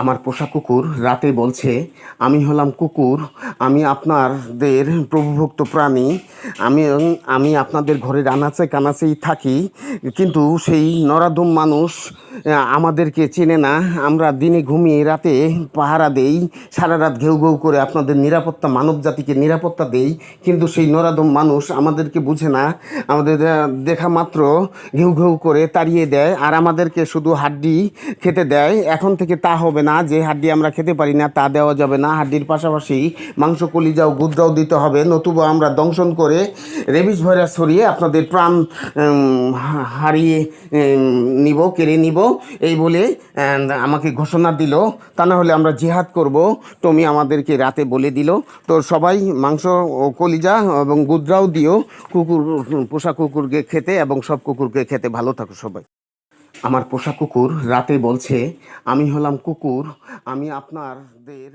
আমার পোষা কুকুর রাতে বলছে, আমি হলাম কুকুর, আমি আপনাদের প্রভুভক্ত প্রাণী, আমি আমি আপনাদের ঘরের আনাচে কানাচেই থাকি, কিন্তু সেই নরাধম মানুষ আমাদেরকে চেনে না। আমরা দিনে ঘুমিয়ে রাতে পাহারা দেই, সারা রাত ঘেউ ঘেউ করে আপনাদের নিরাপত্তা, মানব জাতিকে নিরাপত্তা দেই। কিন্তু সেই নরাধম মানুষ আমাদেরকে বুঝে না। আমাদের দেখা মাত্র ঘেউ ঘেউ করে তাড়িয়ে দেয় আর আমাদেরকে শুধু হাড্ডি খেতে দেয়। এখন থেকে তা হবে না, যে হাড্ডি আমরা খেতে পারি না তা দেওয়া যাবে না। হাড্ডির পাশাপাশি মাংস কলিজাও গুদ্রাও দিতে হবে, নতুবা আমরা দংশন করে রেবিস ভাইরাস ছড়িয়ে আপনাদের প্রাণ হারিয়ে নিব, কেড়ে নিব। এই বলে আমাকে ঘোষণা দিল, তা না হলে আমরা জিহাদ করব। তুমি আমাদেরকে রাতে বলে দিল। তো সবাই মাংস ও কলিজা এবং গুদ্রাও দিও। কুকুর, পোষা কুকুরকে খেতে এবং সব কুকুরকে খেতে ভালো থাকো সবাই। আমার পোষা কুকুর রাতে বলছে, আমি হলাম কুকুর, আমি আপনাদের